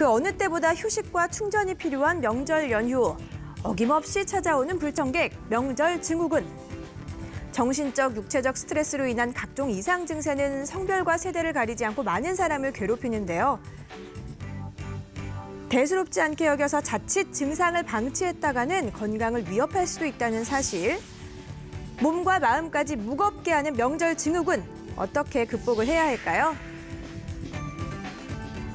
그 어느 때보다 휴식과 충전이 필요한 명절 연휴. 어김없이 찾아오는 불청객, 명절 증후군. 정신적, 육체적 스트레스로 인한 각종 이상 증세는 성별과 세대를 가리지 않고 많은 사람을 괴롭히는데요. 대수롭지 않게 여겨서 자칫 증상을 방치했다가는 건강을 위협할 수도 있다는 사실. 몸과 마음까지 무겁게 하는 명절 증후군 어떻게 극복을 해야 할까요?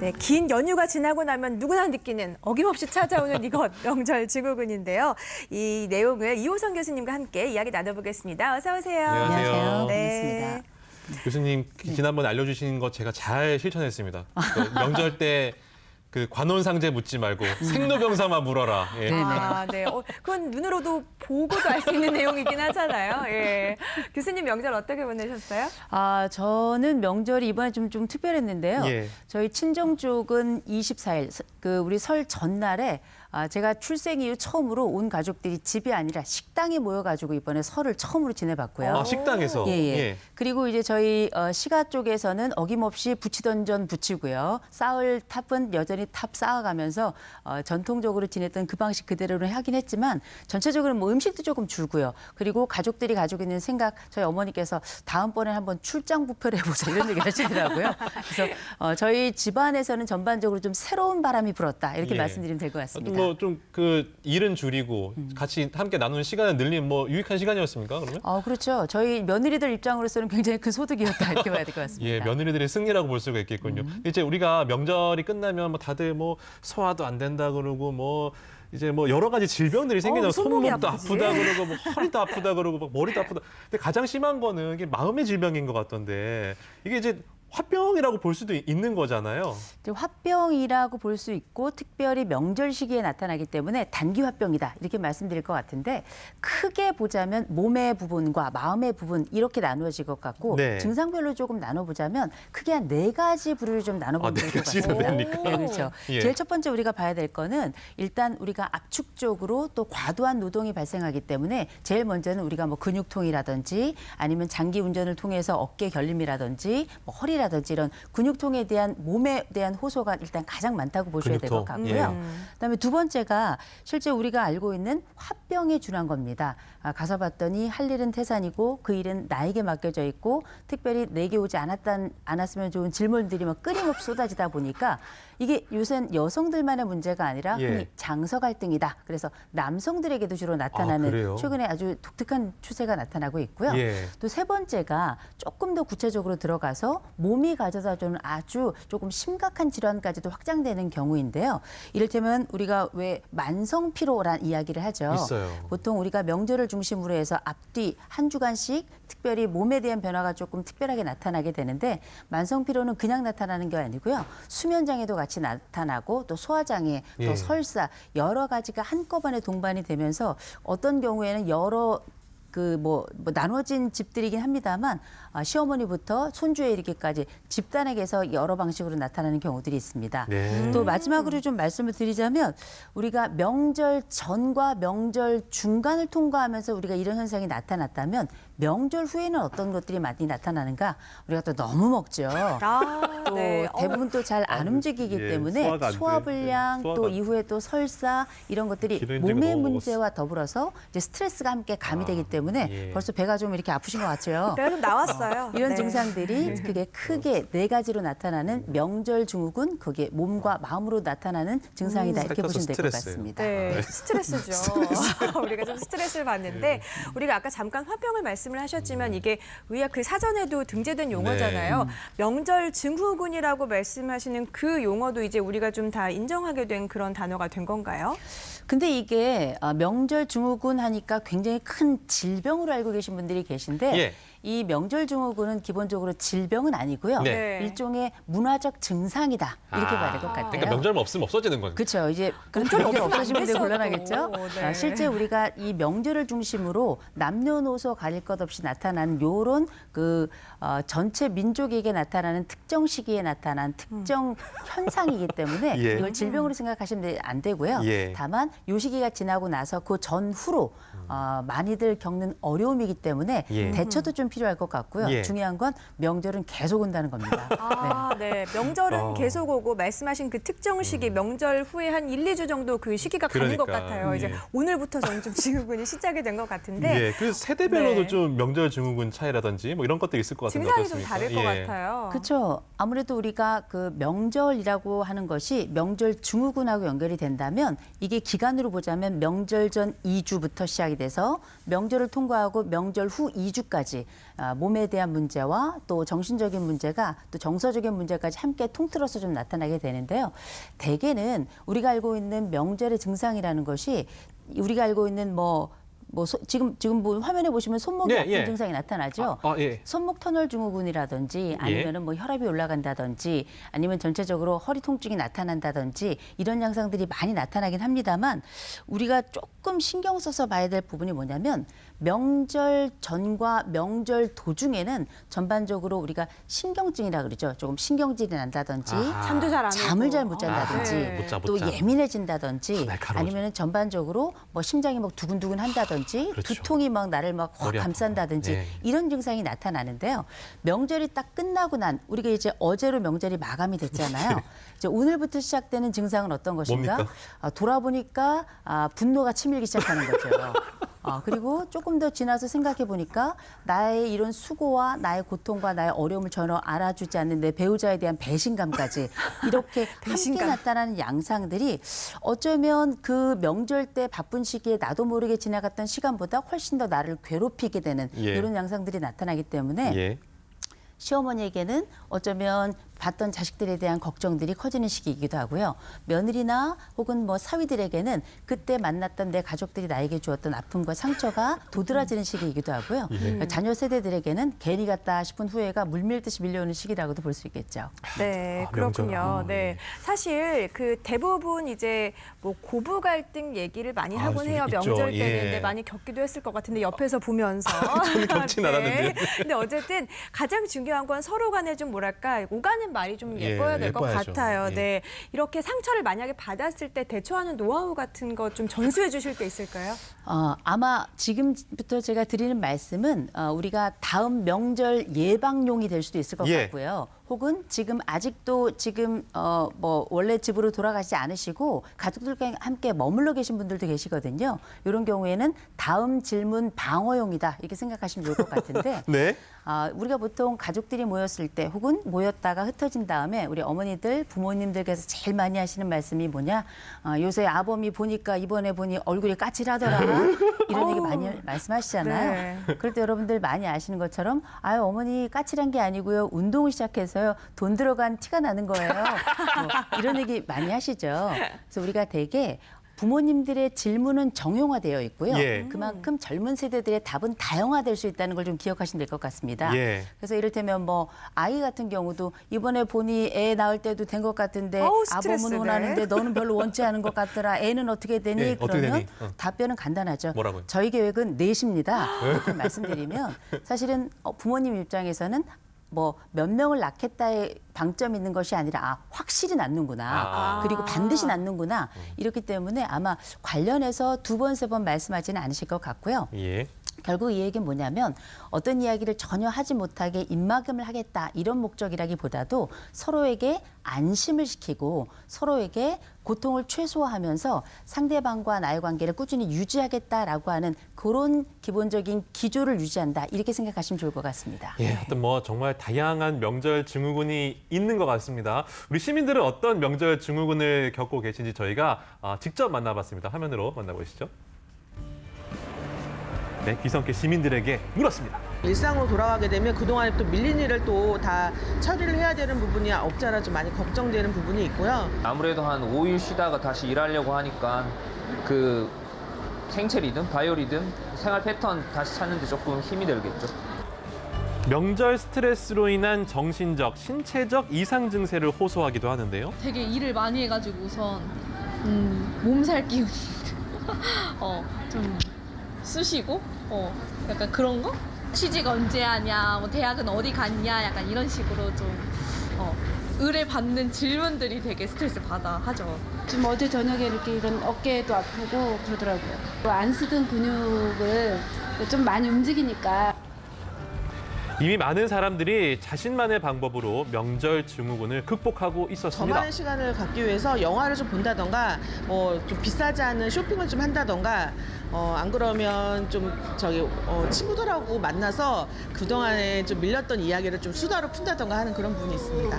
네, 긴 연휴가 지나고 나면 누구나 느끼는 어김없이 찾아오는 이것 명절 증후군인데요. 이 내용을 이호성 교수님과 함께 이야기 나눠보겠습니다. 어서 오세요. 안녕하세요. 안녕하세요. 네. 반갑습니다. 교수님 지난번에 알려주신 거 제가 잘 실천했습니다. 그 명절 때 그 관혼상제 묻지 말고 생로병사만 물어라. 예. 네. 아, 네. 어, 그건 눈으로도 보고도 알 수 있는 내용이긴 하잖아요. 예. 교수님 명절 어떻게 보내셨어요? 아, 저는 명절이 이번에 좀, 좀 특별했는데요. 예. 저희 친정 쪽은 24일, 그 우리 설 전날에 아, 제가 출생 이후 처음으로 온 가족들이 집이 아니라 식당에 모여가지고 이번에 설을 처음으로 지내봤고요. 아 식당에서. 예, 예. 그리고 이제 저희 어, 시가 쪽에서는 어김없이 부치던 전 부치고요. 쌓을 탑은 여전히 탑 쌓아가면서 어, 전통적으로 지냈던 그 방식 그대로는 하긴 했지만 전체적으로 뭐 음식도 조금 줄고요. 그리고 가족들이 가지고 있는 생각 저희 어머니께서 다음번에 한번 출장 부표를 해보자 이런 얘기 하시더라고요. 그래서 어, 저희 집안에서는 전반적으로 좀 새로운 바람이 불었다 이렇게 예. 말씀드리면 될 것 같습니다. 뭐좀 그 일은 줄이고 같이 함께 나누는 시간을 늘린 뭐 유익한 시간이었습니까 그러면? 어, 그렇죠. 저희 며느리들 입장으로서는 굉장히 큰 소득이었다 이렇게 봐야 될 것 같습니다. 예, 며느리들의 승리라고 볼 수가 있겠군요. 음. 이제 우리가 명절이 끝나면 뭐 다들 뭐 소화도 안 된다 그러고 뭐 이제 뭐 여러 가지 질병들이 생기잖아요. 어, 손목이 손목도 아프지. 아프다 그러고 뭐 허리도 아프다 그러고 막 머리도 아프다. 근데 가장 심한 거는 이게 마음의 질병인 것 같던데 이게 이제 화병이라고 볼 수도 있는 거잖아요. 화병이라고 볼 수 있고 특별히 명절 시기에 나타나기 때문에 단기 화병이다 이렇게 말씀드릴 것 같은데 크게 보자면 몸의 부분과 마음의 부분 이렇게 나누어질 것 같고 네. 증상별로 조금 나눠보자면 크게 한 네 가지 부류를 좀 나눠보면 아, 네 좋을 것 가지나 같습니다. 됩니까? 네, 그렇죠. 예. 제일 첫 번째 우리가 봐야 될 거는 일단 우리가 압축적으로 또 과도한 노동이 발생하기 때문에 제일 먼저는 우리가 뭐 근육통이라든지 아니면 장기 운전을 통해서 어깨 결림이라든지 뭐 허리 라든지 이런 근육통에 대한 몸에 대한 호소가 일단 가장 많다고 보셔야 될 것 근육통. 같고요. 예. 그다음에 두 번째가 실제 우리가 알고 있는 화병에 준한 겁니다. 아, 가서 봤더니 할 일은 태산이고 그 일은 나에게 맡겨져 있고 특별히 내게 오지 않았단 않았으면 좋은 질문들이 막 끊임없이 쏟아지다 보니까 이게 요새는 여성들만의 문제가 아니라 예. 흔히 장서 갈등이다. 그래서 남성들에게도 주로 나타나는 그래요? 최근에 아주 독특한 추세가 나타나고 있고요. 예. 또 세 번째가 조금 더 구체적으로 들어가서 몸이 가져다 주는 아주 조금 심각한 질환까지도 확장되는 경우인데요. 이를테면 우리가 왜 만성 피로란 이야기를 하죠. 있어요. 보통 우리가 명절을 중심으로 해서 앞뒤 한 주간씩 특별히 몸에 대한 변화가 조금 특별하게 나타나게 되는데 만성 피로는 그냥 나타나는 게 아니고요. 수면 장애도 같이 나타나고 또 소화 장애, 또 예. 설사 여러 가지가 한꺼번에 동반이 되면서 어떤 경우에는 여러 그뭐 나눠진 집들이긴 합니다만 아, 시어머니부터 손주에 이르기까지 집단에게서 여러 방식으로 나타나는 경우들이 있습니다. 네. 또 마지막으로 좀 말씀을 드리자면 우리가 명절 전과 명절 중간을 통과하면서 우리가 이런 현상이 나타났다면 명절 후에는 어떤 것들이 많이 나타나는가 우리가 또 너무 먹죠. 아, 또 네. 어, 대부분 또 잘 안 아, 움직이기 예, 때문에 소화가 안 돼. 소화불량 네, 또 소화가- 이후에 또 설사 이런 것들이 기름진 거 몸의 너무 문제와 더불어서 이제 스트레스가 함께 가미되기 때문에 예. 벌써 배가 좀 이렇게 아프신 것 같아요. 배가 좀 나왔어요. 이런 네. 증상들이 그게 크게 네 가지로 나타나는 명절 증후군, 그게 몸과 마음으로 나타나는 증상이다 이렇게 살펴서 보시면 될 것 스트레스예요. 같습니다. 네, 스트레스죠. 우리가 좀 스트레스를 받는데 우리가 아까 잠깐 화병을 말씀 을 하셨지만 이게 의학 그 사전에도 등재된 용어잖아요. 명절 증후군이라고 말씀하시는 그 용어도 이제 우리가 좀 다 인정하게 된 그런 단어가 된 건가요? 근데 이게 아, 명절 증후군 하니까 굉장히 큰 질병으로 알고 계신 분들이 계신데 예. 이 명절 증후군은 기본적으로 질병은 아니고요. 네. 일종의 문화적 증상이다 이렇게 봐야 될 것 같아요. 그러니까 명절만 없으면 없어지는 거예요. 그렇죠. 이제 그렇죠. 없어지면 되게 곤란하겠죠. 또. 네. 아, 실제 우리가 이 명절을 중심으로 남녀노소 가릴 것 없이 나타나는 요런 그 어, 전체 민족에게 나타나는 특정 시기에 나타난 특정 현상이기 때문에 예. 이걸 질병으로 생각하시면 안 되고요. 예. 다만 요 시기가 지나고 나서 그 전후로 어, 많이들 겪는 어려움이기 때문에 예. 대처도 좀 필요할 것 같고요. 예. 중요한 건 명절은 계속 온다는 겁니다. 아, 네. 명절은 어. 계속 오고 말씀하신 그 특정 시기 명절 후에 한 1, 2주 정도 그 시기가 가는 것 그러니까, 같아요. 이제 예. 오늘부터 저는 좀 증후군이 시작이 된 것 같은데 예, 그래서 세대별로도 네. 좀 명절 증후군 차이라든지 뭐 이런 것들이 있을 것 같은데 증상이 좀 어떻습니까? 다를 것 예. 같아요. 그렇죠. 아무래도 우리가 그 명절이라고 하는 것이 명절 증후군하고 연결이 된다면 이게 기간으로 보자면 명절 전 2주부터 시작이 돼서 명절을 통과하고 명절 후 2주까지 아, 몸에 대한 문제와 또 정신적인 문제가 또 정서적인 문제까지 함께 통틀어서 좀 나타나게 되는데요. 대개는 우리가 알고 있는 명절의 증상이라는 것이 우리가 알고 있는 뭐 뭐 지금 지금 뭐 화면에 보시면 손목이 예, 아픈 예. 증상이 나타나죠. 아, 예. 손목 터널 증후군이라든지 아니면은 뭐 혈압이 올라간다든지 아니면 전체적으로 허리 통증이 나타난다든지 이런 양상들이 많이 나타나긴 합니다만 우리가 조금 신경 써서 봐야 될 부분이 뭐냐면 명절 전과 명절 도중에는 전반적으로 우리가 신경증이라 그러죠. 조금 신경질이 난다든지. 잠도 잘 안. 잠을 잘 못 잔다든지 아, 네. 못 자, 못또 자. 예민해진다든지 아, 날카로워져. 아니면 전반적으로 뭐 심장이 막 두근두근 한다든지 그렇죠. 두통이 막 나를 막 확. 감싼다든지 네. 이런 증상이 나타나는데요. 명절이 딱 끝나고 난 우리가 이제 어제로 명절이 마감이 됐잖아요. 이제 오늘부터 시작되는 증상은 어떤 것인가? 뭡니까? 아, 돌아보니까 아, 분노가 치밀기 시작하는 거죠. 아, 그리고 조금 더 지나서 생각해 보니까 나의 이런 수고와 나의 고통과 나의 어려움을 전혀 알아주지 않는 내 배우자에 대한 배신감까지 이렇게 함께 배신감. 나타나는 양상들이 어쩌면 그 명절 때 바쁜 시기에 나도 모르게 지나갔던 시간보다 훨씬 더 나를 괴롭히게 되는 예. 이런 양상들이 나타나기 때문에 예. 시어머니에게는 어쩌면 봤던 자식들에 대한 걱정들이 커지는 시기이기도 하고요. 며느리나 혹은 뭐 사위들에게는 그때 만났던 내 가족들이 나에게 주었던 아픔과 상처가 도드라지는 시기이기도 하고요. 예. 자녀 세대들에게는 괜히 갔다 싶은 후회가 물밀듯이 밀려오는 시기라고도 볼 수 있겠죠. 네, 아, 그렇군요. 명절. 아, 네. 네. 사실 그 대부분 이제 뭐 고부 갈등 얘기를 많이 아, 하곤 좀 해요. 있죠. 명절 때는 예. 근데 많이 겪기도 했을 것 같은데 옆에서 보면서. 저는 겪진 않았는데요. 근데 어쨌든 가장 중요한 건 서로 간에 좀 뭐랄까 오가는 말이 좀 예, 예뻐야 될것 예뻐야죠. 같아요. 예. 네. 이렇게 상처를 만약에 받았을 때 대처하는 노하우 같은 거 좀 전수해 주실 게 있을까요? 어, 아마 지금부터 제가 드리는 말씀은 어, 우리가 다음 명절 예방용이 될 수도 있을 것 예. 같고요. 혹은 지금 아직도 지금 어, 뭐 원래 집으로 돌아가지 않으시고 가족들과 함께 머물러 계신 분들도 계시거든요. 이런 경우에는 다음 질문 방어용이다 이렇게 생각하시면 좋을 것 같은데 네. 아, 우리가 보통 가족들이 모였을 때 혹은 모였다가 흩어진 다음에 우리 어머니들, 부모님들께서 제일 많이 하시는 말씀이 뭐냐? 아, 요새 아범이 보니까 이번에 보니 얼굴이 까칠하더라. 이런 얘기 많이 말씀하시잖아요. 네. 그럴 때 여러분들 많이 아시는 것처럼 아유 어머니 까칠한 게 아니고요. 운동을 시작해서 요. 돈 들어간 티가 나는 거예요. 뭐 이런 얘기 많이 하시죠. 그래서 우리가 되게 부모님들의 질문은 정형화되어 있고요. 예. 그만큼 젊은 세대들의 답은 다양화될 수 있다는 걸 좀 기억하시면 될 것 같습니다. 예. 그래서 이를테면 뭐 아이 같은 경우도 이번에 보니 애 낳을 때도 된 것 같은데 어우, 네. 원하는데 너는 별로 원치 않은 것 같더라. 애는 어떻게 되니? 예, 어떻게 그러면 되니? 어. 답변은 간단하죠. 뭐라고요? 저희 계획은 넷입니다. 이렇게 말씀드리면 사실은 어, 부모님 입장에서는 뭐 몇 명을 낳겠다의 방점이 있는 것이 아니라 아, 확실히 낳는구나. 아. 그리고 반드시 낳는구나. 이렇기 때문에 아마 관련해서 두 번, 세 번 말씀하지는 않으실 것 같고요. 예. 결국 이 얘기는 뭐냐면 어떤 이야기를 전혀 하지 못하게 입막음을 하겠다 이런 목적이라기보다도 서로에게 안심을 시키고 서로에게 고통을 최소화하면서 상대방과 나의 관계를 꾸준히 유지하겠다라고 하는 그런 기본적인 기조를 유지한다 이렇게 생각하시면 좋을 것 같습니다. 예, 하여튼 뭐 정말 다양한 명절 증후군이 있는 것 같습니다. 우리 시민들은 어떤 명절 증후군을 겪고 계신지 저희가 아, 직접 만나봤습니다. 화면으로 만나보시죠. 네, 귀성길 시민들에게 물었습니다. 일상으로 돌아가게 되면 그동안에 또 밀린 일을 또 다 처리를 해야 되는 부분이 없지 않아 좀 많이 걱정되는 부분이 있고요. 아무래도 한 5일 쉬다가 다시 일하려고 하니까 그 생체 리듬, 바이오 리듬, 생활 패턴 다시 찾는데 조금 힘이 들겠죠. 명절 스트레스로 인한 정신적, 신체적 이상 증세를 호소하기도 하는데요. 되게 일을 많이 해가지고 우선 음, 몸살 기운이 어, 좀 쑤시고 어, 약간 그런 거? 취직 언제 하냐, 뭐 대학은 어디 갔냐, 약간 이런 식으로 좀 어, 의뢰 받는 질문들이 되게 스트레스 받아 하죠. 좀 어제 저녁에 이렇게 이런 어깨도 아프고 그러더라고요. 안 쓰던 근육을 좀 많이 움직이니까 이미 많은 사람들이 자신만의 방법으로 명절 증후군을 극복하고 있었습니다. 저만의 시간을 갖기 위해서 영화를 좀 본다던가 뭐 좀 비싸지 않은 쇼핑을 좀 한다던가 어, 안 그러면 좀 저기 어, 친구들하고 만나서 그동안에 좀 밀렸던 이야기를 좀 수다로 푼다던가 하는 그런 부분이 있습니다.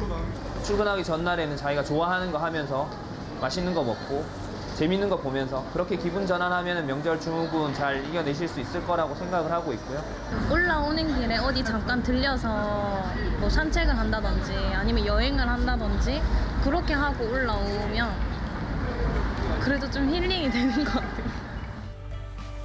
출근하기 전날에는 자기가 좋아하는 거 하면서 맛있는 거 먹고 재밌는 거 보면서 그렇게 기분 전환하면 명절 증후군 잘 이겨내실 수 있을 거라고 생각을 하고 있고요. 올라오는 길에 어디 잠깐 들려서 뭐 산책을 한다든지 아니면 여행을 한다든지 그렇게 하고 올라오면 그래도 좀 힐링이 되는 것 같아요.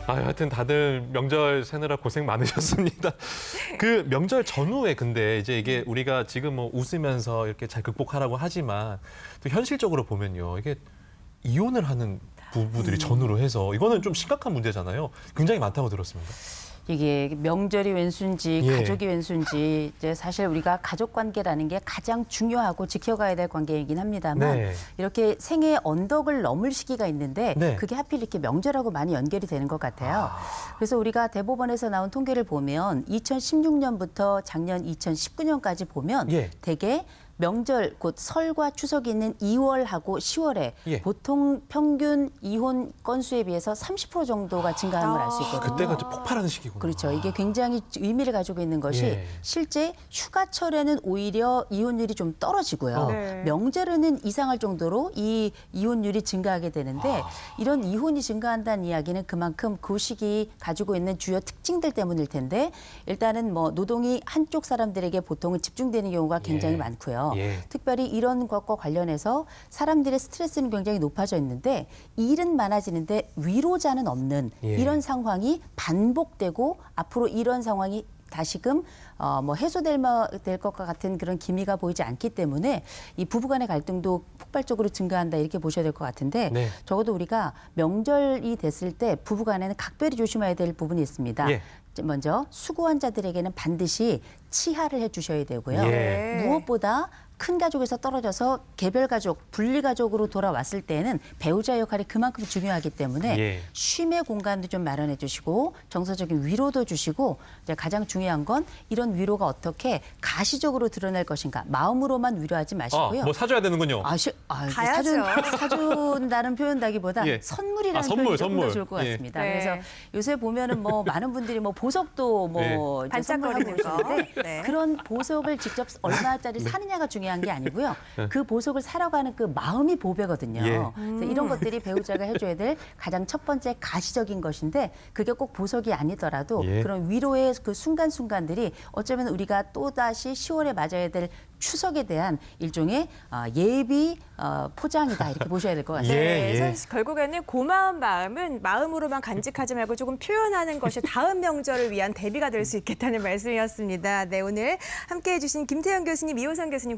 아, 하여튼 다들 명절 새느라 고생 많으셨습니다. 그 명절 전후에 근데 이제 이게 우리가 지금 뭐 웃으면서 이렇게 잘 극복하라고 하지만 또 현실적으로 보면요. 이게 이혼을 하는 부부들이 전후로 해서 이거는 좀 심각한 문제잖아요. 굉장히 많다고 들었습니다. 이게 명절이 왼수인지 예. 가족이 왼수인지 이제 사실 우리가 가족 관계라는 게 가장 중요하고 지켜가야 될 관계이긴 합니다만 네. 이렇게 생애 언덕을 넘을 시기가 있는데 네. 그게 하필 이렇게 명절하고 많이 연결이 되는 것 같아요. 그래서 우리가 대법원에서 나온 통계를 보면 2016년부터 작년 2019년까지 보면 예. 대개 명절 곧 설과 추석이 있는 2월하고 10월에 예. 보통 평균 이혼 건수에 비해서 30% 정도가 증가한 걸 알 수 있거든요. 그때가 이제 폭발하는 시기구나. 그렇죠. 이게 굉장히 의미를 가지고 있는 것이 예. 실제 휴가철에는 오히려 이혼율이 좀 떨어지고요. 어. 네. 명절에는 이상할 정도로 이 이혼율이 증가하게 되는데 아. 이런 이혼이 증가한다는 이야기는 그만큼 그 시기 가지고 있는 주요 특징들 때문일 텐데 일단은 뭐 노동이 한쪽 사람들에게 보통은 집중되는 경우가 굉장히 예. 많고요. 예. 특별히 이런 것과 관련해서 사람들의 스트레스는 굉장히 높아져 있는데 일은 많아지는데 위로자는 없는 예. 이런 상황이 반복되고 앞으로 이런 상황이 다시금 어, 뭐 해소될 마- 될 것과 같은 그런 기미가 보이지 않기 때문에 이 부부간의 갈등도 폭발적으로 증가한다 이렇게 보셔야 될 것 같은데 네. 적어도 우리가 명절이 됐을 때 부부간에는 각별히 조심해야 될 부분이 있습니다. 예. 먼저 수고한 자들에게는 반드시 치하를 해주셔야 되고요. 예. 무엇보다 큰 가족에서 떨어져서 개별 가족, 분리 가족으로 돌아왔을 때는 배우자 역할이 그만큼 중요하기 때문에 예. 쉼의 공간도 좀 마련해 주시고 정서적인 위로도 주시고 이제 가장 중요한 건 이런 위로가 어떻게 가시적으로 드러날 것인가 마음으로만 위로하지 아, 마시고요. 뭐 사줘야 되는군요. 아, 시, 아. 사준, 사준다는 표현다기보다 예. 선물이라는 아, 선물, 선물. 더 좋을 것 예. 같습니다. 네. 그래서 요새 보면은 뭐 많은 분들이 뭐 보석도 뭐 선물하고 반짝거리는 거. 네. 그런 보석을 직접 얼마짜리 사느냐가 중요한 게 아니고요. 그 보석을 사러 가는 그 마음이 보배거든요. 예. 그래서 이런 것들이 배우자가 해줘야 될 가장 첫 번째 가시적인 것인데 그게 꼭 보석이 아니더라도 예. 그런 위로의 그 순간순간들이 어쩌면 우리가 또다시 10월에 맞아야 될 추석에 대한 일종의 어, 예비 어, 포장이다 이렇게 보셔야 될 것 같습니다. 예, 네, 예. 사실 결국에는 고마운 마음은 마음으로만 간직하지 말고 조금 표현하는 것이 다음 명절을 위한 대비가 될 수 있겠다는 말씀이었습니다. 네, 오늘 함께해 주신 김태현 교수님, 이호선 교수님